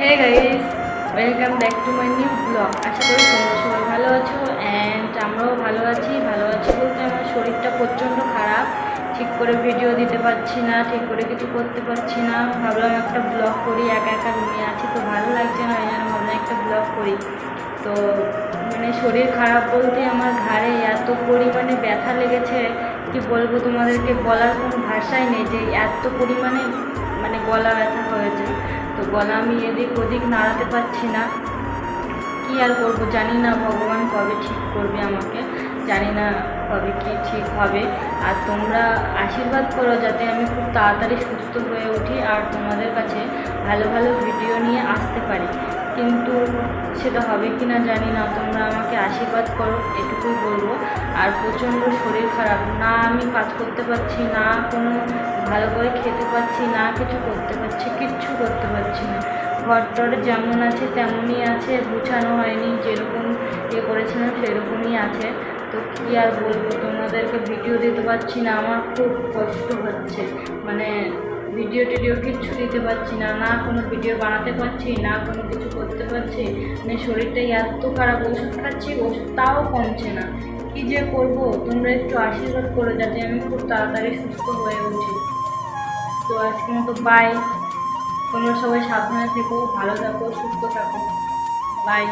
Hey guys welcome back to my new blog আশা করি তোমরা সবাই ভালো আছো অ্যান্ড আমরাও ভালো আছি। ভালো আছি বলতে আমার শরীরটা প্রচণ্ড খারাপ। ঠিক করে ভিডিও দিতে পারছি না, ঠিক করে কিছু করতে পারছি না। ভাবলাম একটা ব্লগ করি, একা একা রুমে আছি। তো ভালো লাগছে না ওই জন্য ভাবলাম একটা ব্লগ করি। তো মানে শরীর খারাপ বলতে আমার ঘাড়ে এত পরিমাণে ব্যথা লেগেছে, কি বলব তোমাদেরকে বলার কোনো ভাষাই নেই যে এত পরিমাণে মানে গলা ব্যথা হয়েছে। তো গলা আমি এদিক ওদিক নাড়াতে পারছি না। কি আর করব? জানি না ভগবান কবে ঠিক করবে আমাকে। জানি না কবে কি ঠিক হবে। আর তোমরা আশীর্বাদ করো যাতে আমি খুব তাড়াতাড়ি সুস্থ হয়ে উঠি আর তোমাদের কাছে ভালো ভালো ভিডিও নিয়ে আসতে পারি। কিন্তু সেটা হবে কি না জানি না। তোমরা আমাকে আশীর্বাদ করো, এটুকুই বলব। আর প্রচণ্ড শরীর খারাপ। না আমি কাজ করতে পারছি, না কোনো ভালো করে খেতে পারছি, না কিছু করতে পারছি, কিচ্ছু করতে পারছি না ঘর টর যেমন আছে, তেমনই আছে। গুছানো হয়নি, যেরকম ইয়ে করেছিলাম, সেরকমই আছে। তো কী আর বলব, তোমাদেরকে ভিডিও দিতে পারছি না। আমার খুব কষ্ট হচ্ছে। মানে ভিডিও টিডিও কিচ্ছু দিতে পারছি না। না কোনো ভিডিও বানাতে পারছি, না কোনো কিছু করতে পারছি। মানে শরীরটা এত খারাপ, ওষুধ খাচ্ছি, ওষুধ তাও কমছে না। কী যে করব? তোমরা একটু আশীর্বাদ করো, যাতে আমি খুব তাড়াতাড়ি সুস্থ হয়ে উঠি। তো আজকের মতো বাই তোমরা সবাই সাবধানে থেকো ভালো থাকো সুস্থ থাকো। বাই